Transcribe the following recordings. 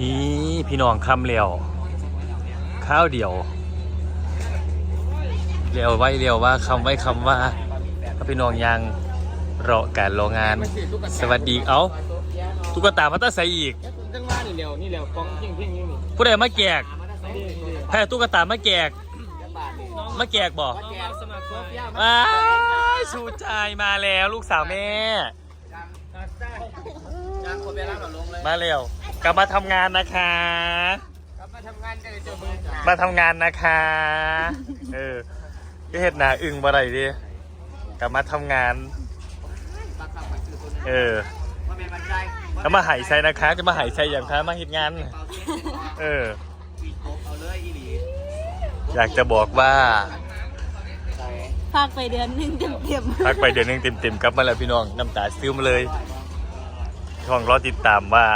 นี่พี่น้องคำเลียวข้าวเดียวเรียวไว้เรียวว่าคำไว้คำว่าถ้าพี่น้องยังรอการรองาน สวัสดีเอ้าตุ๊กตามาตั้งใส่อีกจังว่านี่เร็วนี่เร็วกองเพ่งเพ่งนี่ผู้ใดมาแจกแพ้ตุ๊กตามาแจกบาทนี่มาแจกบอกว้าชูใจมาแล้วลูกสาวแม่จ้างคนไปรับเราลงเลยมาเร็ว ลับมาทำงานนะคะ กลับมาทำงานกันเลยเจอมือจ่ามาทำงานนะคะ เออก็เห็ดหนาอึ้งบ่ได้ดิกลับมาทำงาน บักบักบักคือคนเออมาเป็นบันไดแล้วมาหายใจนะคะ จะมาหายใจอย่างคะมาเห็ดงานเออ ปีโกเอาเลยอีหลีอยากจะบอกว่าใส่ภาคไปเดือนหนึ่งเต็มเต็มพักไปเดือนหนึงเต็มๆกลับมาแล้วพี่น้องน้ำตาซึมเลยช่องรอติดตามว่า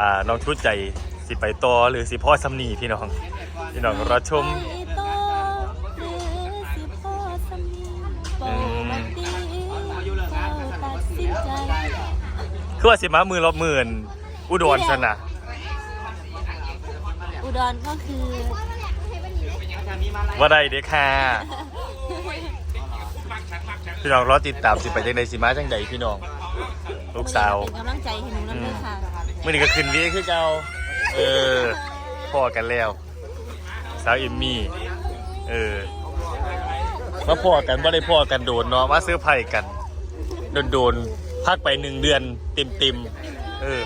อ่าน้องชุดใจสิไปต่อหรือสิพ่อสำนีพี่น้อง พี่น้องรอชมไอโตหรือสิพ่อสามีโปรมาตีเจ้าตัดสินใจคือว่าสิมามือรอบหมื่นอุดรสนะอุดรก็คือว่าได้เด้อค่ะพี่น้องรอติดตามสิไปจังใดสิมาจังใดพี่น้อง ลูกสาวเป็นกำลังใจให้หนูนั่นเลยค่ะ มื่อนี้ก็ขึ้นเวีคือเก่าเออพ่อกันแล้ว สาวเอมมี่เออมาพ่อกันว่าได้พ่อกันโดนเนาะมาซื้อไผ่กัน โดนโดนๆพักไปหนึ่งเดือนเต็มเต็มๆเออ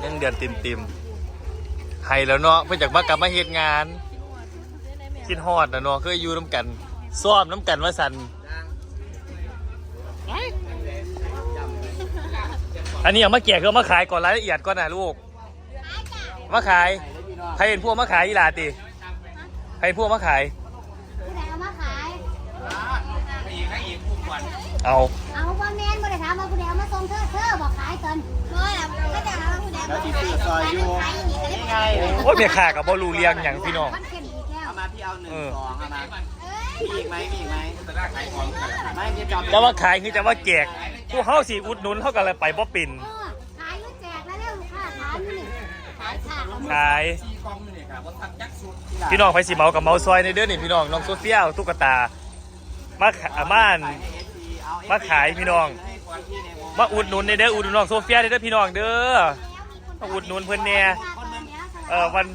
หนึ่งเดือนเต็มเต็มๆให้แล้วเนาะเพื่อจากมากลับมาเฮ็ดงาน คิดฮอดนะเนาะเคยอยู่น้ำกันซ้อมน้ำกันว่าสัน อันนี้เอามาแกะคือเอามาขายก่อนรายละเอียดก่อนนะลูก มาขายใครเห็นพวกมาขายอีหลาติใครเห็นพวกมาขาย ผู้ใดเอามาขายอีกให้อีกผู้ควันเอา เอาว่าแม่นบ่ได้ถามว่าผู้ใดเอามาส่งเธอเธอบอกขายตอนน้อยอะก็จะถามว่าผู้ใดแล้วที่ซื้อซอยอยู่นี่ไงโอ้ยเมียขากับบอลูเลียงอย่างพี่น้องมันเข้มอีกแล้วเอามาพี่เอาหนึ่งเออสองเอามาเอ้ยมีอีกไหมมีอีกไหมจะได้ขายของไม่พี่จอมจะว่าขายคือจะว่าแจก ผู้เฮาสิอุดหนุนเท่ากันเลยไปบ่ปินเออขายอยู่แจกแล้วเร็วลูกค้าถามอยู่นี่ขายค่ะเอามาขาย ซีกองนี่ครับว่าทักยักษ์สุดพี่น้องไปสิเมากับเมาซอยในเด้อนี่พี่น้องน้องโซเฟียเอาตุ๊กตามาขาม่าน มาขายพี่น้อง มาอุดหนุนในเด้ออุดหนุนน้องโซเฟียในเด้อพี่น้องเด้อมาอุดหนุนเพิ่นแน่เออวัน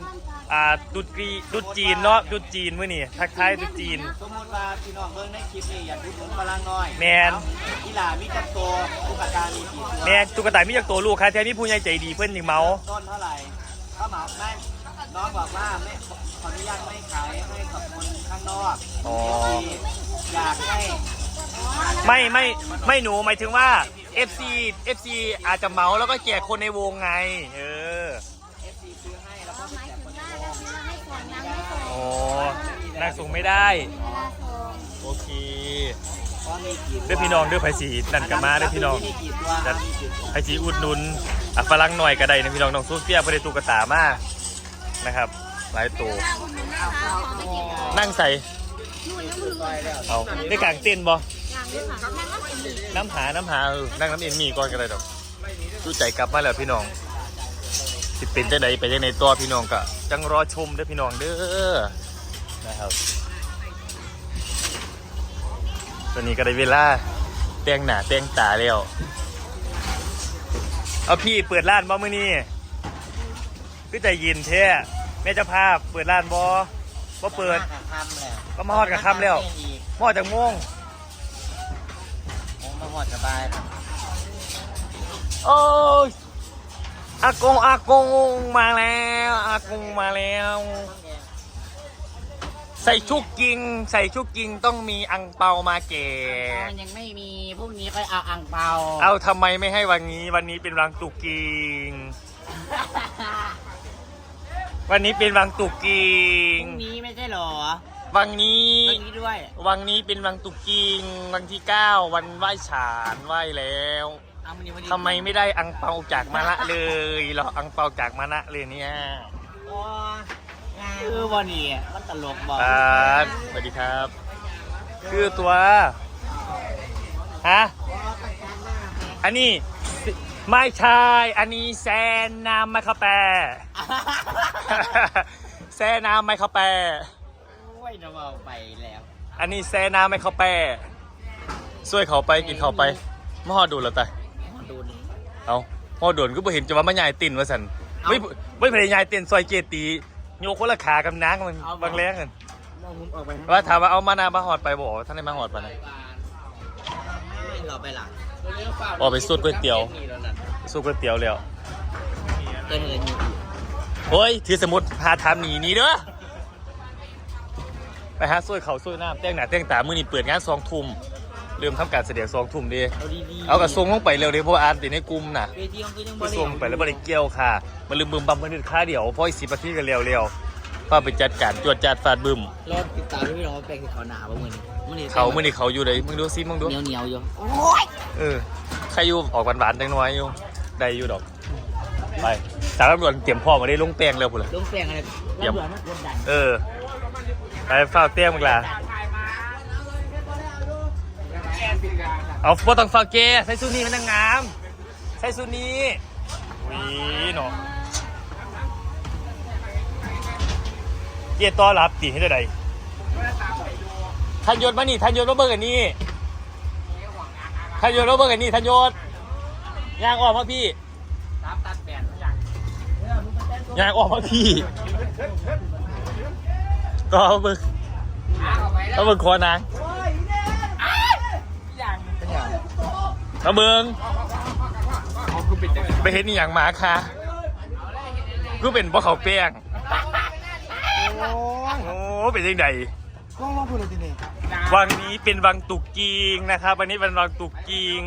อ่าดุดกรีดุดจีนเนาะดุดจีนมื้อนี่ทักทายดุดจีน สมมติว่าพี่น้องเบิ่งในคลิปนี่อยากดูหนุนพลังน้อยแมนอีหลามีจักโตตุ๊กตามีกี่ตัวแมนตุ๊กตามีจากตัวลูกค่ะแท้มีผู้ใหญ่ใจดีเพิ่นนี่เมา ต้นเท่าไหร่เขาเหมาไม่น้องบอกว่าไม่ขออนุญาตไม่ขายให้กับคนข้างนอกอ๋อที่อยากให้ไม่ไม่ไม่หนูหมายถึงว่า FC FC อาจจะเมาแล้วก็แจกคนในวงไง เออ นั่งส่งไม่ได้ โอเคก็มีกี่ตัวเด้อพี่น้องเด้อไผสีนั่นกับมาเด้อพี่น้องมีกี่ตัวจัดมีกี่ตัวไผสีอุดหนุนอะฝรั่งหน่อยก็ได้นะพี่น้องน้องโซเฟียเพิ่นได้ตุ๊กตามานะครับ หลายตัวนั่งใส่เอาได้กางเต้นบ่น้ำหาน้ำหาเออนั่งน้ำเอ็นมีก่อนก็ได้ดอกดูใจกลับมาแล้วพี่น้อง สิเป็นจังไดไปจังไดตัวพี่น้องก็จังรอชมเด้อพี่น้องเด้อ นะครับตอนนี้ก็ได้เวลาแต่งหน้าแต่งตาแล้ว เอาพี่เปิดร้านบ่มื้อนี้คือใจยินแท้แม่เจ้าภาพเปิดร้านบ่บ่เปิดทำแหละก็มาฮอดกับค่ำแล้วมอดจากโมงผมมาหอดสบายโอ้ยอากงอากงมาแล้วอากงมาแล้ว ใส่ชุกกิง ใส่ชุกกิงต้องมีอังเปามาแก่มันยังไม่มีพรุ่งนี้ค่อยเอาอ่างเปา เอาทำไมไม่ให้วันนี้ วันนี้เป็นวันตุกกิง วันนี้เป็นวันตุกกิพงรุ่งนี้ไม่ใช่เหรอ วันนี้พรุ่งนี้ด้วย วันนี้เป็นวันตุกกิง วันที่เก้าวันไหว้ฉานไหว้แล้วเอาวันนี้วันนี้ทำไมไม่ได้อังเปาจากมานะเลยเหรออังเปาจากมานะเลยเนี่ยโอ้ คือวันนี้มันตลกบอกครับสวัสดีครับ คือตัว ฮะ อันนี้ไม่ใช่ อันนี้แซนน้ำไมคาแปรแซนน้ำไมคาแปรโอ้ยน้องเอาไปแล้ว อันนี้แซนน้ำไมคาแปรช่วยเขาไปกินเขาไปมอดูแล้วแต่มาดูนี่เอามอด่วนก็บ่เห็นจะว่ามันยายตินว่าสันไม่ไม่พยายายตินซอยเจตี โยกคนละขากับนางมันบางแรงกันมองมุมออกไปว่าถามว่าเอามานามาหอดไปบอกท่านได้มาหอดไปไหนไม่รอไปหลังออกไปสุดก๋วยเตี๋ยว สู้ก๋วยเตี๋ยวแล้วเกินเงินอยู่เฮ้ยถือสมุดพาทำหนีหนี้เด้อไปหาซุยเขาซุยน้ำแต่งหน้าแต่งตามือนี่เปิดงานสองทุ่ม เริ่มทำการแสดงสองทุ่มดิเอาดีๆเอากระทรวงลงไปเร็วดิเพราะว่าอ่านติดในกลุ่มน่ะเวทีของคือยังกบ่ระได้ทรวงไปแล้วบริเกี่ยวค่ะ มันลืมบึมบัมมันนึกค่าเดี๋ยวเพราะอีกสิบนาทีกันเร็วเร็วๆพ่อไปจัดการตรวจจัดฟาดบึม รอติดตามพี่น้องว่าแปลงเขาหนาบ่มื้อนี้มื้อนี้เขามือนี่เขาอยู่ไหนมึงดูซิมึงดู เหนียวเหนียวๆอยู่เออใครอยู่ออกหวานๆจังน้อยอยู่ได้อยู่ดอก ไปสารตำรวจเตรียมพ่อมาได้ลงแปลงแล้วพุ่นละ ลงแปลงอะไรเยี่ยมระเบิดมันกดดันเออ ไปเฝ้าเตี้ยมึงล่ะ เอาพวต้องเฝ้าเกใส่ซูนีมันนางงามใส่ซูนีวีเนาะเกียร์ต้อนรับตีให้ได้ใดทันยศมานี่ทันยศมาเบิ่งอันนี้ทันยศมาเบิ่งอันนี้ทันยศยางออกมาพี่ยางออกมาพี่ก็เอาเบิ่งเอาเบิ่งคอนาง เอาเบิ่งไปเห็นนี่อย่างหมาค่ะกูเป็นบ่เขาแป้งโอ้เป็นยังไงลองลองพูดเลยทีนี้วังนี้เป็นวังตุกกีงนะครับวันนี้เป็นวังตุกกีง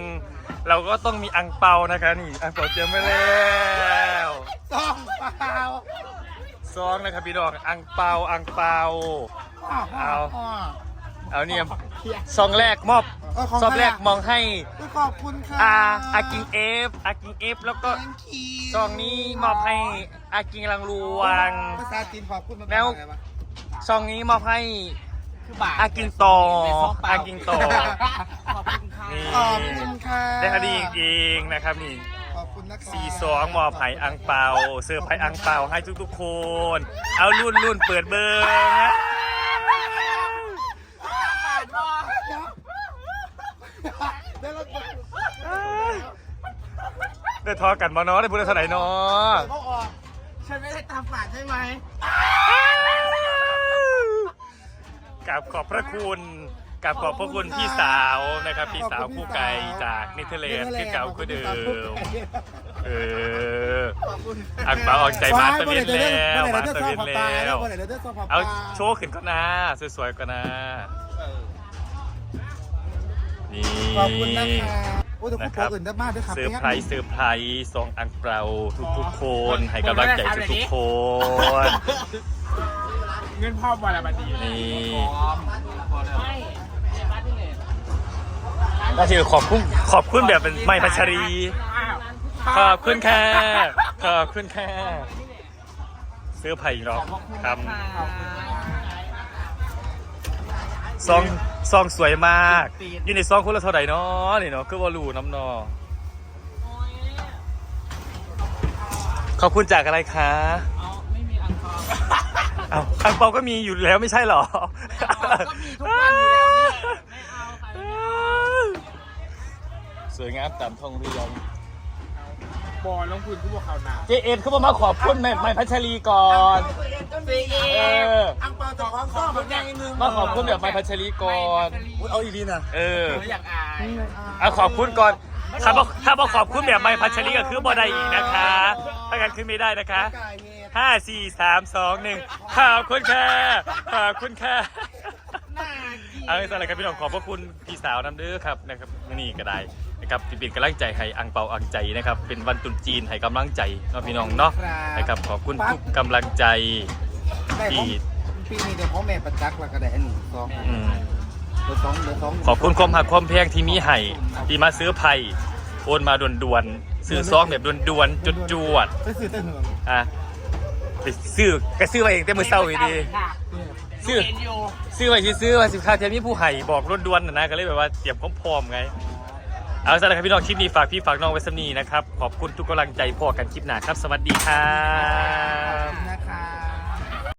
เราก็ต้องมีอังเปานะคะนี่อังเปาเตรียมไว้แล้วต้องเปล่าซองนะครับพี่น้องอังเปาอังเปาเอา เอาเนี่ยซองแรกมอบซองแรกมองให้ขอบคุณค่ะอาอากิงเอฟอากิงเอฟแล้วก็คีซองนี้มอบให้อากิงลังลวง ภาษาจีนขอบคุณมันแล้วซองนี้มอบให้คือบาอากิงโตอากิงโตขอบคุณค่ะนี่ขอบคุณค่ะได้คดีเองนะครับนี่ ขอบคุณนะคะสีสองมอบให้อังเปาเสื้อร์ไผ่อังเปาให้ทุกๆคน เอารุ่นรุ่นเปิดเบอร์นะ เดี๋ยวเราเปิด ได้ทอกันมาเนาะได้พูดได้เท่าไหร่เนาะเขาออกฉันไม่ได้ตามฝันใช่ไหมกับขอบพระคุณกับขอบพระคุณพี่สาวนะครับ พี่สาวคู่ไก่จากเนเธอร์แลนด์คือเก่าคือเดิมเออขอบคุณอังเปาออกใจมาตะเวนแล้วมาตะเวนแล้วเอาโชว์ขึ้นก็นะสวยๆก็นะ นี่ขอบคุณนะคะโอ้แต่คุณโปรอื่นได้มากด้วยครับเซอร์ไพรส์เซอร์ไพรส์ซองอังเปาทุกๆคน ให้กำลังใจทุกๆคน เงินพ่อมาแล้วบัดนี้นี่น่าจะขอบคุณขอบคุณแบบเป็นไม่พัชรี ขอบคุณค่ะขอบคุณค่ะเสื้อไผ่หรอกทำ ซองซองสวยมากอยู่ในซองคุณละเท่าไหร่เนาะนี่เนาะคือว่ารูน้ำเนอขอบคุณจากอะไรคะไม่มีอังคารเอาอังเปาก็มีอยู่แล้วไม่ใช่เหรอก็มีทุกวันอยู่แล้วเนี่ยไม่เอาใครไม่เอาสวยงามตามทองเรียนบอลลงทุนที่พวกเขาหนา เจเอ็นเขาบอกมาขอบคุณแม่ไม่พัชรีก่อน ซีเอเอออังเปาต่อความชอบมันยังนึงมาขอบคุณแบบไม่พัชรีก่อนเอาอีกทีนะเอออยากอายเอาขอบคุณก่อนถ้าบอกถ้าบอกขอบคุณแบบไม่พัชรีก็คือบ่ได้อีกนะคะ ถ้ากันขึ้นไม่ได้นะคะห้าสี่สามสองหนึ่งขอบคุณค่ะขอบคุณค่ะเอาสำหรับครับพี่น้องขอบพระคุณพี่สาวน้ำเด้อครับนะครับนี่ก็ได้นะครับที่เป็นกำลังใจให้อังเปาอังใจนะครับ เป็นวันตรุษจีนให้กำลังใจเนาะพี่น้องเนาะนะครับขอบคุณทุกกำลังใจ ได้ผมปีนี้เดี๋ยวพ่อแม่ประจักษ์แล้วก็ได้อันหนึ่งสองอืมเดี๋ยวสองเดี๋ยวสองขอบคุณความหักความแพงที่มีให้ที่มาซื้อไผ่โอนมาด่วนๆซื้อซองแบบด่วนๆจุดจวดไปซื้อแต่เหงืองๆอะไปซื้อก็ซื้อไว้เองแต่มือเศร้าอยู่ดีซื้อซื้อไว้ซื้อๆว่าสินค้าเทียมมีผู้ให้บอกด่วนๆนะนะก็เลยแบบว่าเตรียมพร้อมๆไง เอาสำหรับครับพี่น้องคลิปนี้ฝากพี่ฝากน้องไว้สำนีนะครับ ขอบคุณทุกกำลังใจพอกันคลิปหน้าครับ สวัสดีครับ